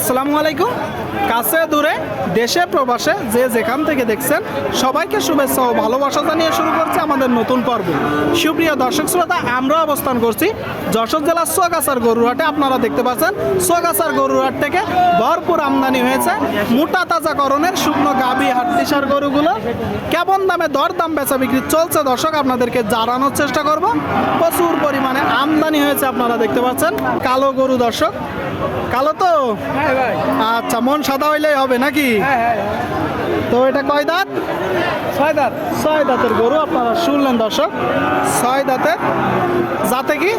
আসসালামু আলাইকুম। কাছে দূরে, দেশে, প্রবাসে যে যেখান থেকে দেখছেন, সবাইকে শুভেচ্ছা ও ভালোবাসা জানিয়ে শুরু করছে আমাদের নতুন পর্ব। সুপ্রিয় দর্শক শ্রোতা, আমরা অবস্থান করছি যশোর জেলার সোয়াগাছার গরুরহাটে। আপনারা দেখতে পাচ্ছেন, সোয়াগাছার গরুরহাট থেকে ভরপুর আমদানি হয়েছে মোটা তাজাকরণের শুকনো গাবি হাট্টিসার গরুগুলো। কেমন দামে দর দাম বেচা বিক্রি চলছে দর্শক, আপনাদেরকে জানানোর চেষ্টা করব। প্রচুর পরিমাণে আমদানি হয়েছে, আপনারা দেখতে পাচ্ছেন। কালো গরু দর্শক কালো তো? হ্যাঁ আচ্ছা মন সাদা হইলেই হবে নাকি? হ্যাঁ হ্যাঁ তো এটা কয় দাঁত? ছয় দাঁত। ছয় দাঁতের গরু আপনারা শুনলেন দর্শক। ছয় দাঁতের যাতে কি?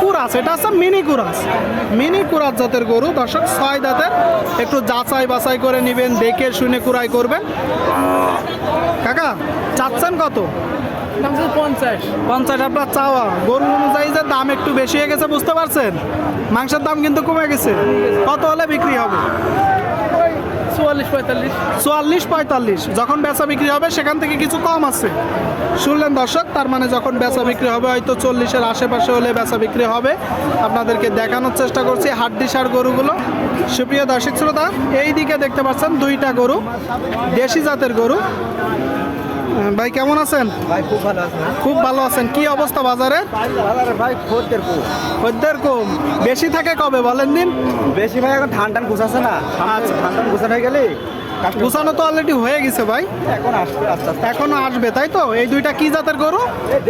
কুরাস এটা আছে মিনি কুরাস। মিনি কুরাস জাতের গরু দর্শক ছয় দাঁতের। একটু যাচাই বাছাই করে নেবেন দেখে শুনে কুরাই করবেন। কাকা চাচ্ছেন কত? পঞ্চাশ। পঞ্চাশ আপনার চাওয়া। গরু অনুযায়ী যে দাম একটু বেশি হয়ে গেছে বুঝতে পারছেন? মাংসের দাম কিন্তু কমে গেছে। কত হলে বিক্রি হবে? চুয়াল্লিশ পঁয়তাল্লিশ। চুয়াল্লিশ পঁয়তাল্লিশ। যখন বেচা বিক্রি হবে সেখান থেকে কিছু কম আছে। শুনলেন দর্শক তার মানে যখন বেচা বিক্রি হবে হয়তো চল্লিশের আশেপাশে হলে বেচা বিক্রি হবে। আপনাদেরকে দেখানোর চেষ্টা করছি হাড্ডি সার গরুগুলো। সুপ্রিয় দর্শক শ্রোতা এই দিকে দেখতে পাচ্ছেন দুইটা গরু দেশি জাতের গরু। ভাই কেমন আছেন? ভাই খুব ভালো আছেন। খুব ভালো আছেন। কি অবস্থা বাজারে? বাজারে ভাই খদ্দের কম খদ্দের কম বেশি থাকে কবে বলেন দিন? বেশি ভাই এখন ধান টান গুছাচ্ছে না। আচ্ছা। ধান টান গুছানো হয়ে গেলে গুছানো তো অলরেডি হয়ে গেছে ভাই। এখন আসবে আস্তে আস্তে। এখনও আসবে তাই তো? এই দুইটা কি জাতের গরু?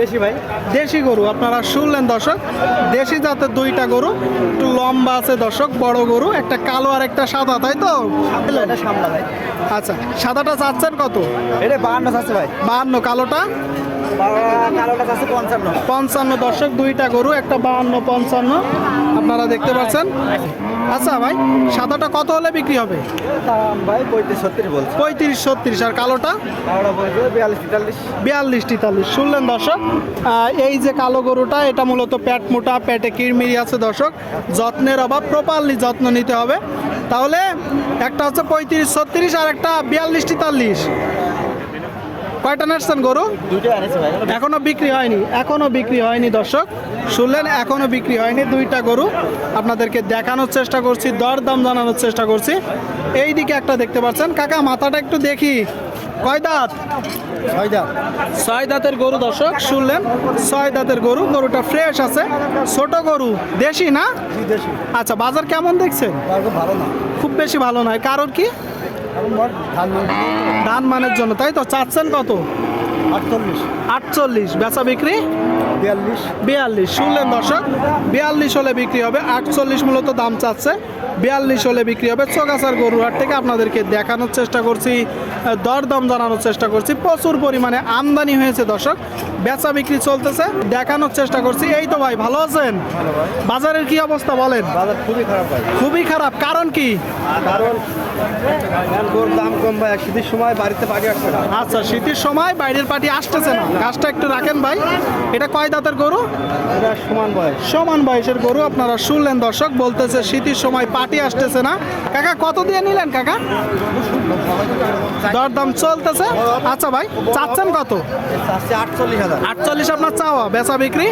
দেশি ভাই। দেশি গরু আপনারা শুনলেন দর্শক। দেশি জাতের দুইটা গরু একটু লম্বা আছে দর্শক বড় গরু একটা কালো আর একটা সাদা তাই তো? এটা সামলা ভাই। আচ্ছা সাদাটা চাচ্ছেন কত? এটা বাহান্ন চাচ্ছে ভাই। বাহান্ন কালোটা? পঞ্চান্ন দর্শক দুইটা গরু একটা বাহান্ন পঞ্চান্ন। আপনারা দেখতে পাচ্ছেন? আচ্ছা ভাই সাদাটা কত হলে বিক্রি হবে? ভাই পঁয়ত্রিশ ছত্রিশ বলছে। পঁয়ত্রিশ ছত্রিশ আর কালোটা? বিয়াল্লিশ তেতাল্লিশ। শুনলেন দর্শক? এই যে কালো গরুটা এটা মূলত প্যাট মোটা প্যাটে কিরমিরি আছে দর্শক। যত্নের অভাব প্রপারলি যত্ন নিতে হবে। তাহলে একটা হচ্ছে পঁয়ত্রিশ ছত্রিশ আর একটা বিয়াল্লিশ তেতাল্লিশ। কয়টা নাচছেন গরু? এখনও বিক্রি হয়নি এখনও বিক্রি হয়নি দর্শক। শুনলেন এখনও বিক্রি হয়নি দুইটা গরু। আপনাদেরকে দেখানোর চেষ্টা করছি দর দাম জানানোর চেষ্টা করছি। এই দিকে একটা দেখতে পাচ্ছেন। কাকা মাথাটা একটু দেখি। কয় দাঁত? ছয় দাম ছয় দাঁতের গরু দর্শক শুনলেন? ছয় দাঁতের গরু গরুটা ফ্রেশ আছে। ছোট গরু দেশি না? দেশি। আচ্ছা বাজার কেমন দেখছেন? খুব ভালো না। খুব বেশি ভালো নয়। কারণ কি? ধান মানের জন্য তাই তো? চাচ্ছেন কত? আটচল্লিশ। আটচল্লিশ। বেচা বিক্রি? বিয়াল্লিশ। বিয়াল্লিশ। শুনলেন দর্শক বিয়াল্লিশ হলে বিক্রি হবে আটচল্লিশ মূলত দাম চাচ্ছে বিয়াল্লিশ হলে বিক্রি হবে চোগাছার গরুহাট থেকে। আপনাদেরকে দেখানোর চেষ্টা করছি দরদাম জানানোর চেষ্টা করছি। প্রচুর পরিমাণে আমদানি হয়েছে দর্শক। বেচা বিক্রি চলতেছে দেখানোর চেষ্টা করছি। এই তো ভাই ভালো আছেন? বাজারের কি অবস্থা বলেন? বাজার খুবই খারাপ ভাই। খুবই খারাপ। কারণ কি? কারণ দাম কম ভাই। শীতের সময় বাড়িতে পাখি আসবে না। আচ্ছা শীতের সময় বাইরের পার্টি আসতেছে না। গাছটা একটু রাখেন ভাই। এটা কয় দাঁতের গরু? এটা সমান বয়স। সমান বয়সের গরু আপনারা শুনলেন দর্শক বলতেছে শীতের সময় পার্টি আসতেছে না। কাকা কত দিয়ে নিলেন কাকা? দরদাম চলতেছে। আচ্ছা ভাই, চাচ্ছেন কত? আটচল্লিশ আপনার চাওয়া, বেচা বিক্রি?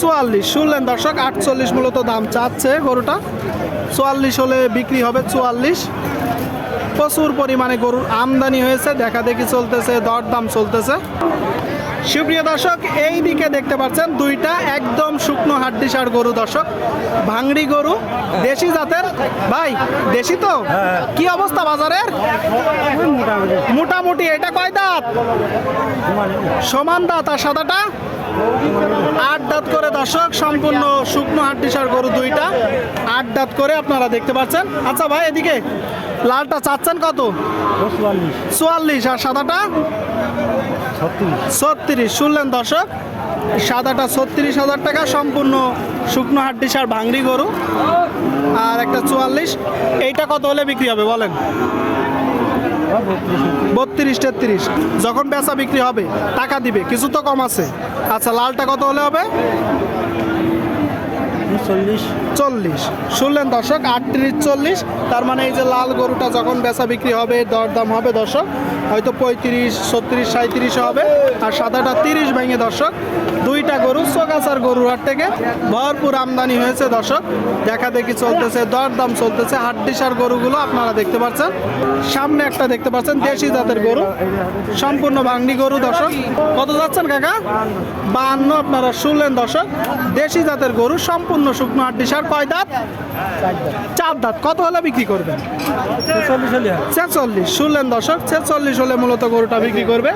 চুয়াল্লিশ। শুনলেন দর্শক, আটচল্লিশ মূলত দাম চাচ্ছে গরুটা। চুয়াল্লিশ হলে বিক্রি হবে চুয়াল্লিশ। প্রচুর পরিমাণে গরুর আমদানি হয়েছে, দেখা দেখি চলতেছে, দরদাম চলতেছে। সুপ্রিয় দর্শক এই দিকে দেখতে পাচ্ছেন দুইটা একদম শুকনো হাড্ডিসার গরু দর্শক। ভাঙড়ি গরু দেশি জাতের। ভাই দেশি তো? কি অবস্থা বাজারের? মোটামুটি। এটা কয় দাঁত? সমান দাঁত আর সাদাটা? আট দাঁত করে দর্শক সম্পূর্ণ শুকনো হাড্ডিসার গরু দুইটা। আট দাঁত করে আপনারা দেখতে পাচ্ছেন। আচ্ছা ভাই এদিকে লালটা চাচ্ছেন কত? চুয়াল্লিশ। আর সাদাটা? ছত্রিশ শুনলেন দর্শক? সাদাটা ছত্রিশ হাজার টাকা সম্পূর্ণ শুকনো হাড্ডি সার ভাঙড়ি গরু। আর একটা চুয়াল্লিশ এইটা কত হলে বিক্রি হবে বলেন? বত্রিশ তেত্রিশ। যখন বেচা বিক্রি হবে টাকা দিবে কিছু তো কম আছে। আচ্ছা লালটা কত হলে হবে? চল্লিশ। শুনলেন দর্শক আটত্রিশ চল্লিশ। তার মানে এই যে লাল গরুটা যখন বেচা বিক্রি হবে দরদাম হবে দর্শক হয়তো পঁয়ত্রিশ ছত্রিশ সাঁত্রিশ হবে। আর সাদাটা তিরিশ ভেঙে দর্শক। দুইটা গরু চোগাছার গরুর হাট থেকে ভরপুর আমদানি হয়েছে দর্শক। দেখা দেখি চলতেছে দরদাম চলতেছে। হাড্ডিসার গরুগুলো আপনারা দেখতে পাচ্ছেন। সামনে একটা দেখতে পাচ্ছেন দেশি জাতের গরু। সম্পূর্ণ ভাঙনি গরু দর্শক। কত যাচ্ছেন কাকা? বান্ন আপনারা শুনলেন দর্শক। দেশি জাতের গরু সম্পূর্ণ শুকনো হাড্ডিসার। কয় দাঁত? চার দাঁত। কত হলে বিক্রি করবেন? ছেচল্লিশ। শুনলেন দর্শক ছেচল্লিশ হলে মূলত গরুটা বিক্রি করবে।